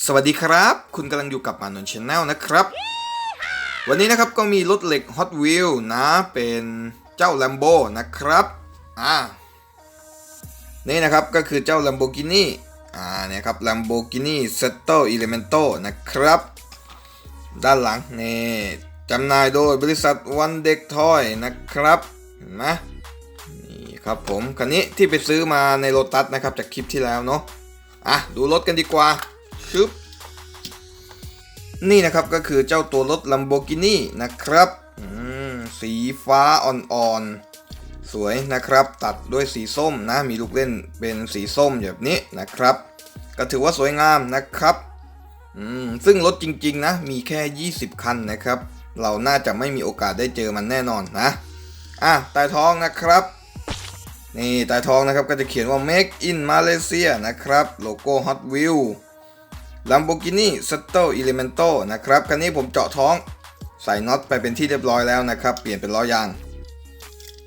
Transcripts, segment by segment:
สวัสดีครับ คุณกำลังอยู่กับมานนชแนลนะครับ วันนี้นะครับก็มีรถเหล็ก Hot w h e e l นะเป็นเจ้า Lambo นะครับอ่านี่นะครับก็คือเจ้า Lamborghini อ่าเนี่ยครับ Lamborghini Sesto Elemento นะครับ ด้านหลังนี่จำหน่ายโดยบริษัท One Deck Toy นะครับเห็นไหมนี่ครับผมคันนี้ที่ไปซื้อมาในโ o ตัสนะครับจากคลิปที่แล้วเนาะอะดูรถกันดีกว่า ชึบนี่นะครับก็คือเจ้าตัวรถ Lamborghini นะครับสีฟ้าอ่อนๆ สวยนะครับ ตัดด้วยสีส้มนะ มีลูกเล่นเป็นสีส้มแบบนี้นะครับ ก็ถือว่าสวยงามนะครับซึ่งรถจริงๆนะ มีแค่ 20 คันนะครับ เราน่าจะไม่มีโอกาสได้เจอมันแน่นอนนะ อะใต้ท้องนะครับ นี่ใต้ท้องนะครับก็จะเขียนว่า Make in Malaysia นะครับ โลโก้ Hot Wheels Lamborghini s t o Elemento นะครับ คันนี้ผมเจาะท้องใส่น็อตไปเป็นที่เรียบร้อยแล้วนะครับ เปลี่ยนเป็นล้อยาง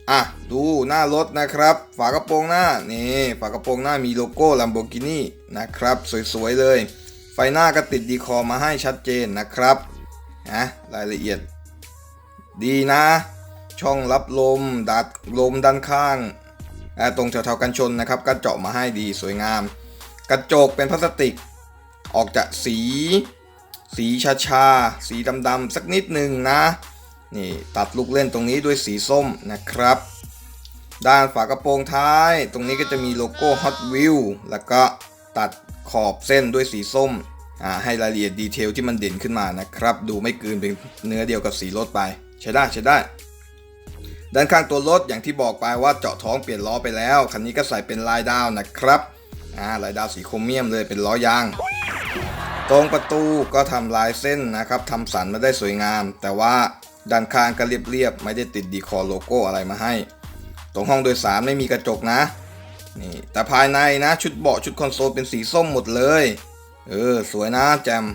อะ ดูหน้ารถนะครับ ฝากระโปรงหน้า นี่ ฝากระโปรงหน้ามีโลโก้ Lamborghini นะครับ สวยๆเลย ไฟหน้าก็ติดดีคอมาให้ชัดเจนนะครับนะรายละเอียด ดีนะ ช่องรับลม ดัดลมด้านข้างตรงแถวๆกันชนนะครับ ก็เจาะมาให้ดีสวยงาม กระจกเป็นพลาสติก ออกจากสี สีชาชาสีดำๆสักนิดหนึ่งนะนี่ตัดลูกเล่นตรงนี้ด้วยสีส้มนะครับ ด้านฝากระโปรงท้าย ตรงนี้ก็จะมีโลโก้ Hot Wheel แล้วก็ตัดขอบเส้นด้วยสีส้มอ่าให้รายละเอียดดีเทลที่มันเด่นขึ้นมานะครับ ดูไม่เกินเป็นเนื้อเดียวกับสีรถไป ใช้ได้ใช้ได้ ด้านข้างตัวรถอย่างที่บอกไปว่าเจาะท้องเปลี่ยนล้อไปแล้ว คันนี้ก็ใส่เป็นลายดาวนะครับอ่าลายดาวสีโครเมียมเลยเป็นล้อยาง ตรงประตูก็ทำลายเส้นนะครับทำสันมาได้สวยงาม แต่ว่าด้านข้างก็เรียบๆไม่ได้ติดดีคอร์โลโก้อะไรมาให้ ตรงห้องโดยสารไม่มีกระจกนะนี่แต่ภายในนะชุดเบาะชุดคอนโซลเป็นสีส้มหมดเลย เออสวยนะแจม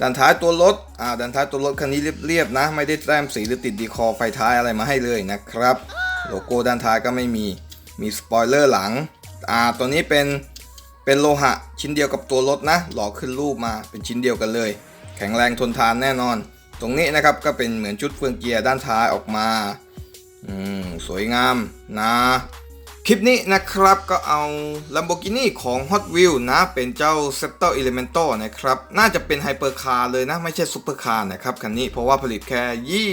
ด้านท้ายตัวรถอ่าด้านท้ายตัวรถคันนี้เรียบๆนะ ไม่ได้แต้มสีหรือติดดีคอไฟท้ายอะไรมาให้เลยนะครับ โลโก้ด้านท้ายก็ไม่มีมีสปอยเลอร์หลังอ่าตัวนี้เป็น เป็นโลหะชิ้นเดียวกับตัวรถนะ หล่อขึ้นรูปมาเป็นชิ้นเดียวกันเลย แข็งแรงทนทานแน่นอน ตรงนี้นะครับก็เป็นเหมือนชุดเฟืองเกียร์ด้านท้ายออกมาอืมสวยงามนะ คลิปนี้นะครับก็เอา Lamborghini ของ Hot Wheels นะ เป็นเจ้า s e t o Elemento นะครับ น่าจะเป็นไฮเปอร์คาร์เลยนะ ไม่ใช่ซุปเปอร์คาร์นะครับคันนี้เพราะว่าผลิตแค่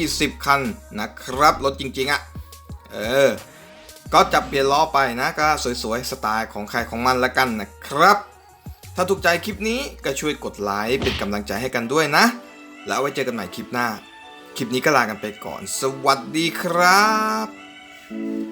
20 คันนะครับ รถจริงๆอะ่ะ เออ ก็จะเปลี่ยนล้อไปนะก็สวยๆสไตล์ของใครของมันละกันนะครับ ถ้าถูกใจคลิปนี้ก็ช่วยกดไลค์เป็นกำลังใจให้กันด้วยนะ แล้วไว้เจอกันใหม่คลิปหน้า คลิปนี้ก็ลากันไปก่อน สวัสดีครับ